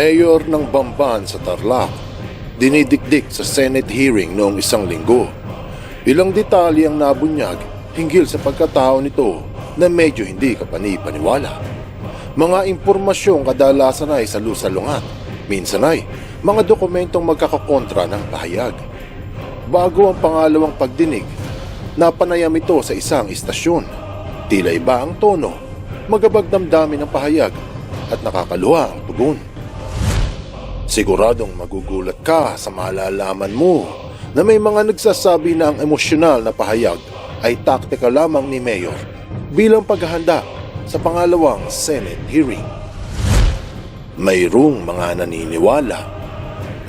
Mayor ng Bamban sa Tarlac, dinidikdik sa Senate hearing noong isang linggo. Ilang detalye ang nabunyag hinggil sa pagkatao nito na medyo hindi kapani-paniwala. Mga impormasyong kadalasan ay salusalungat, minsan ay mga dokumentong magkakakontra ng pahayag. Bago ang pangalawang pagdinig, napanayam ito sa isang istasyon. Tila iba ang tono, magabag damdamin ng pahayag at nakakaluha ang tugon. Siguradong magugulat ka sa malalaman mo na may mga nagsasabi na ang emosyonal na pahayag ay taktika lamang ni Mayor bilang paghahanda sa pangalawang Senate hearing. Mayroong mga naniniwala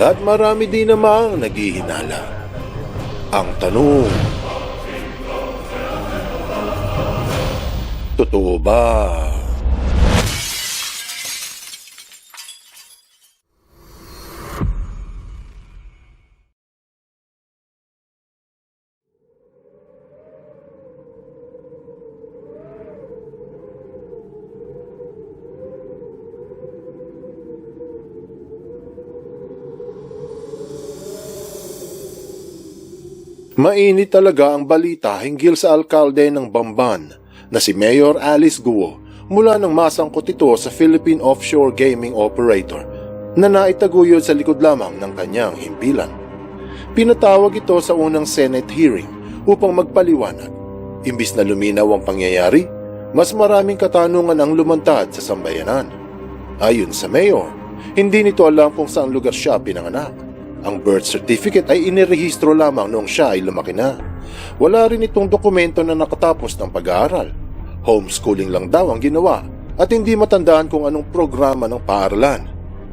at marami din namang naghihinala. Ang tanong, totoo ba? Mainit talaga ang balita hinggil sa alkalde ng Bamban na si Mayor Alice Guo mula nang masangkot ito sa Philippine Offshore Gaming Operator na naitaguyod sa likod lamang ng kanyang himpilan. Pinatawag ito sa unang Senate hearing upang magpaliwanag. Imbis na luminaw ang pangyayari, mas maraming katanungan ang lumantad sa sambayanan. Ayon sa mayor, hindi nito alam kung saan lugar siya pinanganak. Ang birth certificate ay inirehistro lamang noong siya ay lumaki na. Wala rin itong dokumento na nakatapos ng pag-aaral. Homeschooling lang daw ang ginawa at hindi matandaan kung anong programa ng paaralan.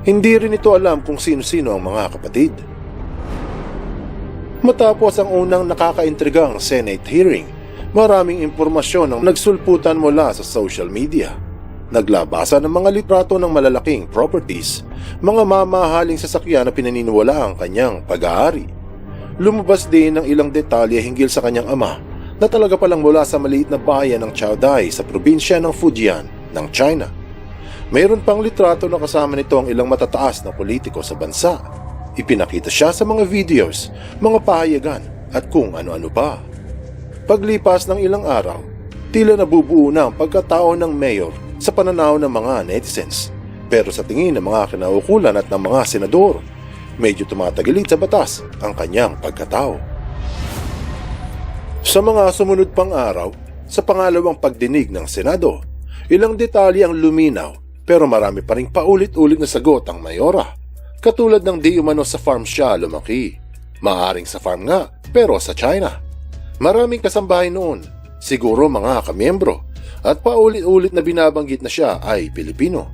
Hindi rin ito alam kung sino-sino ang mga kapatid. Matapos ang unang nakakaintrigang Senate hearing, maraming impormasyon ang nagsulputan mula sa social media. Naglabasan ng mga litrato ng malalaking properties, mga mamahaling sasakyan na pinaniniwala ang kanyang pag-aari. Lumabas din ng ilang detalye hinggil sa kanyang ama na talaga palang mula sa maliit na bayan ng Chaodai sa probinsya ng Fujian ng China. Mayroon pang litrato na kasama nito ang ilang matataas na politiko sa bansa. Ipinakita siya sa mga videos, mga pahayagan at kung ano-ano pa. Paglipas ng ilang araw, tila nabubuo na ang pagkatao ng mayor sa pananaw ng mga netizens. Pero sa tingin ng mga kinaukulan at ng mga senador, medyo tumatagilid sa batas ang kanyang pagkatao. Sa mga sumunod pang araw, sa pangalawang pagdinig ng Senado, ilang detalye ang luminaw pero marami pa rin paulit-ulit na sagot ang mayora. Katulad ng di umano sa farm siya lumaki. Maaring sa farm nga, pero sa China. Maraming kasambahay noon, siguro mga kamiyembro, at paulit-ulit na binabanggit na siya ay Pilipino.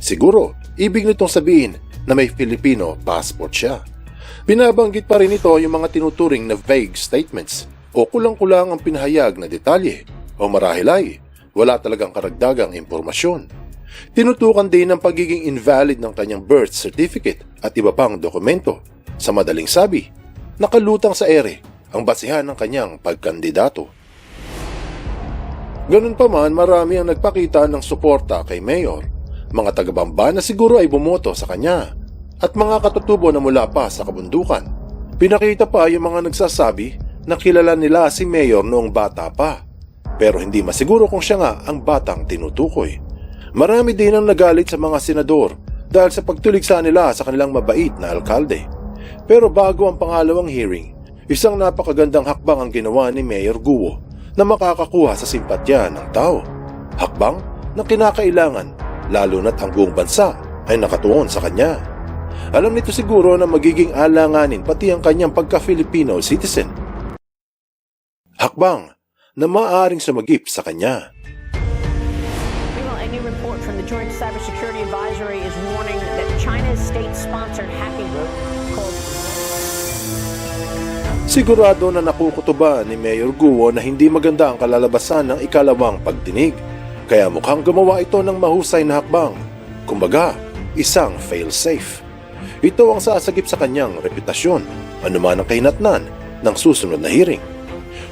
Siguro, ibig nitong sabihin na may Filipino passport siya. Binabanggit pa rin ito yung mga tinuturing na vague statements o kulang-kulang ang pinahayag na detalye o marahil ay wala talagang karagdagang impormasyon. Tinutukan din ang pagiging invalid ng kanyang birth certificate at iba pang dokumento. Sa madaling sabi, nakalutang sa ere ang basihan ng kanyang pagkandidato. Ganun pa man, marami ang nagpakita ng suporta kay Mayor. Mga taga-Bamba na siguro ay bumoto sa kanya. At mga katutubo na mula pa sa kabundukan. Pinakita pa yung mga nagsasabi na kilala nila si Mayor noong bata pa. Pero hindi masiguro kung siya nga ang batang tinutukoy. Marami din ang nagalit sa mga senador dahil sa pagtuligsa nila sa kanilang mabait na alkalde. Pero bago ang pangalawang hearing, isang napakagandang hakbang ang ginawa ni Mayor Guo na makakakuha sa simpatya ng tao. Hakbang na kinakailangan lalo na't ang buong bansa ay nakatuon sa kanya. Alam nito siguro na magiging alanganin pati ang kanyang pagka-Filipino citizen. Hakbang na maaaring sumagip sa kanya. New report from the Joint Cybersecurity Advisory is warning that China's state-sponsored hacking group Sigurado na nakukutuba ni Mayor Guo na hindi maganda ang kalalabasan ng ikalawang pagdinig. Kaya mukhang gumawa ito ng mahusay na hakbang. Kumbaga, isang fail-safe. Ito ang sasagip sa kanyang reputasyon, anuman ang kahinatnan ng susunod na hearing.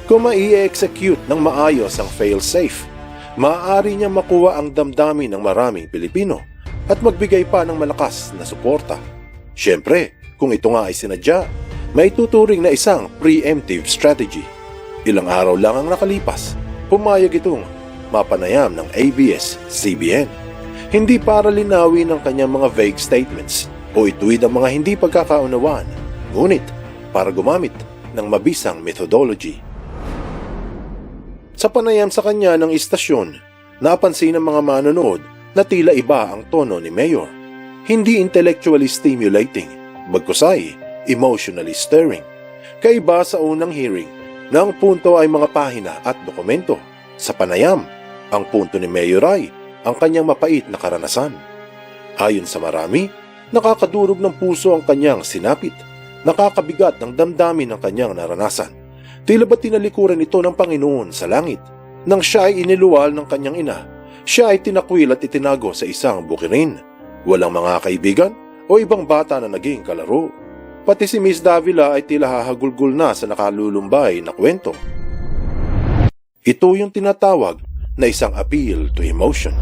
Kung mai-execute ng maayos ang fail-safe, maaari niya makuha ang damdamin ng maraming Pilipino at magbigay pa ng malakas na suporta. Siyempre, kung ito nga ay sinadya, may tuturing na isang preemptive strategy. Ilang araw lang ang nakalipas, pumayag itong mapanayam ng ABS-CBN. Hindi para linawin ang kanyang mga vague statements o ituwid ang mga hindi pagkakaunawaan, ngunit para gumamit ng mabisang methodology. Sa panayam sa kanya ng istasyon, napansin ng mga manonood na tila iba ang tono ni Mayor. Hindi intellectually stimulating, bagkus ay emotionally stirring. Kaiba sa unang hearing na ang punto ay mga pahina at dokumento. Sa panayam, ang punto ni Mayor ay ang kanyang mapait na karanasan. Ayon sa marami, nakakadurog ng puso ang kanyang sinapit. Nakakabigat ng damdamin ng kanyang naranasan. Tila ba tinalikuran ito ng Panginoon sa langit? Nang siya ay iniluwal ng kanyang ina, siya ay tinakwil at itinago sa isang bukirin. Walang mga kaibigan o ibang bata na naging kalaro. Pati si Miss Davila ay tila hahagulgul na sa nakalulumbay na kwento. Ito yung tinatawag na isang appeal to emotion.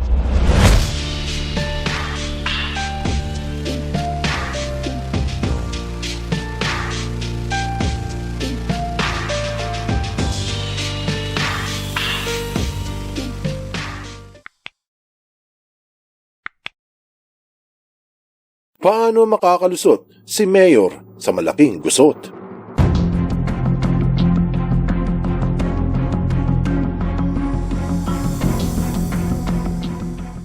Paano makakalusot si Mayor sa malaking gusot?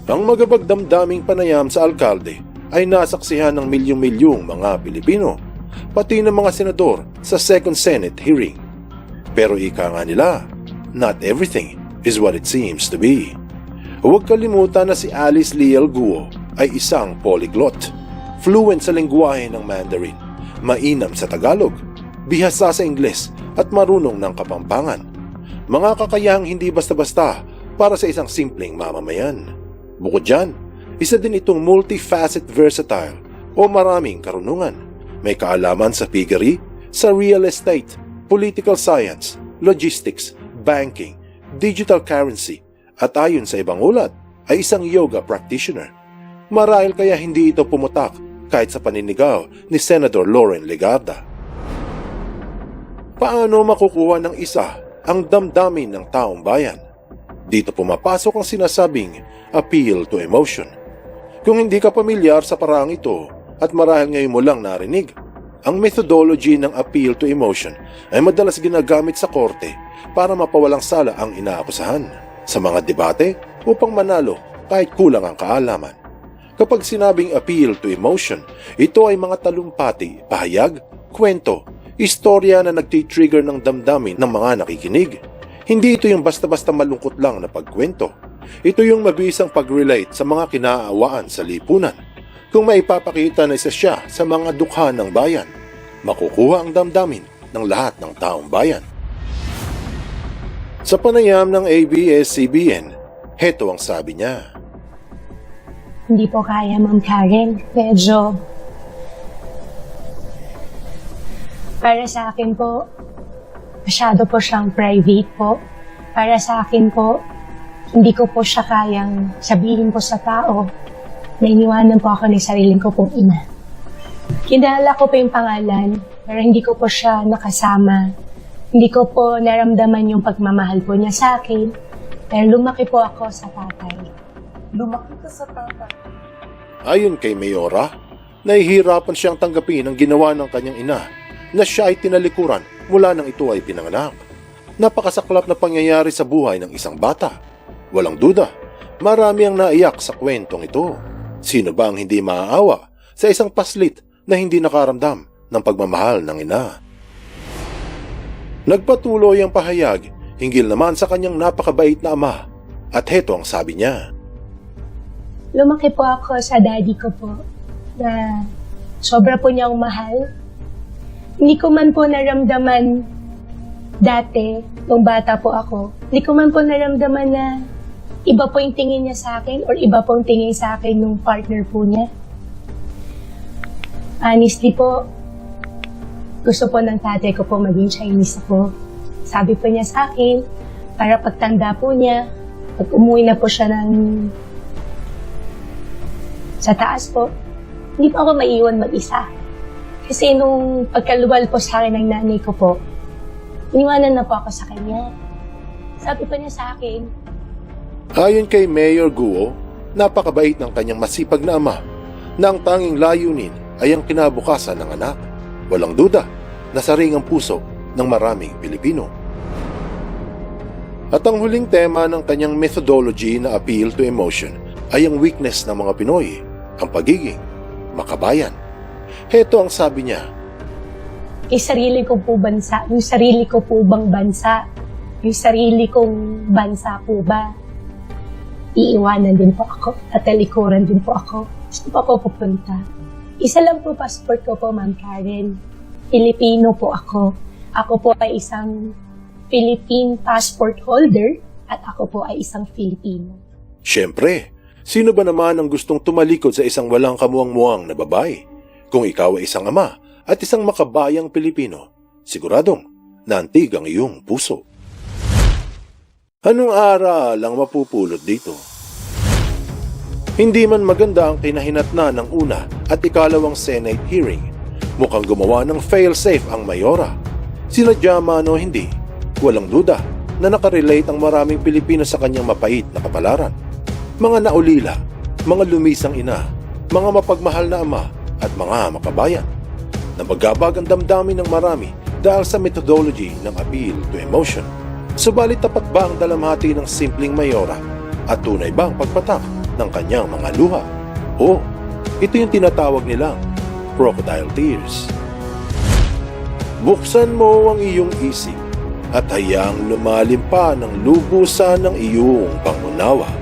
Ang magabagdamdaming panayam sa alkalde ay nasaksihan ng milyong-milyong mga Pilipino, pati ng mga senador sa Second Senate hearing. Pero ika nga nila, not everything is what it seems to be. Huwag kalimutan na si Alice Liel Guo ay isang polyglot, fluent sa lengguwahe ng Mandarin, mainam sa Tagalog, bihasa sa Ingles at marunong ng Kapampangan. Mga kakayahang hindi basta-basta para sa isang simpleng mamamayan. Bukod dyan, isa din itong multifaceted versatile o maraming karunungan. May kaalaman sa piggery, sa real estate, political science, logistics, banking, digital currency, at ayon sa ibang ulat, ay isang yoga practitioner. Marahil kaya hindi ito pumutak kahit sa paninigaw ni Senator Lauren Legarda. Paano makukuha ng isa ang damdamin ng taong bayan? Dito pumapasok ang sinasabing appeal to emotion. Kung hindi ka pamilyar sa paraang ito at marahil ngayon mo lang narinig, ang methodology ng appeal to emotion ay madalas ginagamit sa korte para mapawalang sala ang inaakusahan sa mga debate upang manalo kahit kulang ang kaalaman. Kapag sinabing appeal to emotion, ito ay mga talumpati, pahayag, kwento, istorya na nagtitrigger ng damdamin ng mga nakikinig. Hindi ito yung basta-basta malungkot lang na pagkwento. Ito yung mabisang pag-relate sa mga kinaawaan sa lipunan. Kung maipapakita na isa siya sa mga dukha ng bayan, makukuha ang damdamin ng lahat ng taong bayan. Sa panayam ng ABS-CBN, heto ang sabi niya. Hindi po kaya, Ma'am Karen. Medyo... Para sa akin po, masyado po siyang private po. Para sa akin po, hindi ko po siya kayang sabihin po sa tao na iniwanan po ako ng sariling ko pong ina. Kinala ko po yung pangalan, pero hindi ko po siya nakasama. Hindi ko po naramdaman yung pagmamahal po niya sa akin. Pero lumaki po ako sa tatay. Lumaki sa tatay. Ayon kay Mayora, nahihirapan siyang tanggapin ang ginawa ng kanyang ina na siya ay tinalikuran mula nang ito ay pinanganak. Napakasaklap na pangyayari sa buhay ng isang bata. Walang duda, marami ang naiyak sa kwentong ito. Sino ba ang hindi maaawa sa isang paslit na hindi nakaramdam ng pagmamahal ng ina? Nagpatuloy ang pahayag hinggil naman sa kanyang napakabait na ama at heto ang sabi niya. Lumaki po ako sa daddy ko po na sobra po niyang mahal. Hindi ko man po naramdaman dati, nung bata po ako, hindi ko man po naramdaman na iba po yung tingin niya sa akin or iba po yung tingin sa akin nung partner po niya. Honestly po, gusto po ng tatay ko po maging Chinese ako. Sabi po niya sa akin, para pagtanda po niya, pag umuwi na po siya ng sa taas po, hindi po ako maiwan mag-isa. Kasi nung pagkaluwal po sa akin ng nanay ko po, iniwanan na po ako sa kanya. Sabi po niya sa akin, Ayon kay Mayor Guo, napakabait ng kanyang masipag na ama na ang tanging layunin ay ang kinabukasan ng anak. Walang duda, nasaring ang puso ng maraming Pilipino. At ang huling tema ng kanyang methodology na appeal to emotion ay ang weakness ng mga Pinoy, ang pagiging makabayan. Heto ang sabi niya, kay sarili ko po bansa, yung sarili ko po bang bansa, yung sarili kong bansa po ba, iiwanan din po ako at talikuran din po ako. Saan po ako pupunta? Isa lang po passport ko po, Ma'am Karen. Pilipino po ako. Ako po ay isang Philippine passport holder at ako po ay isang Filipino. Siyempre, sino ba naman ang gustong tumalikod sa isang walang kamuang-muang na babae? Kung ikaw ay isang ama at isang makabayang Pilipino, siguradong naantig ang iyong puso. Anong aral ang mapupulot dito? Hindi man maganda ang kinahinatna ng una at ikalawang Senate hearing. Mukhang gumawa ng fail-safe ang Mayora. Sinadya man o hindi, walang duda na nakarelate ang maraming Pilipino sa kanyang mapait na kapalaran. Mga naulila, mga lumisang ina, mga mapagmahal na ama at mga makabayan na magabag ang damdamin ng marami dahil sa methodology ng appeal to emotion. Subalit tapat ba ang dalamhati ng simpleng mayora at tunay ba ang pagpatak ng kanyang mga luha? O ito yung tinatawag nilang crocodile tears. Buksan mo ang iyong isip at hayaang lumalim pa ng lubusan ng iyong pangunawa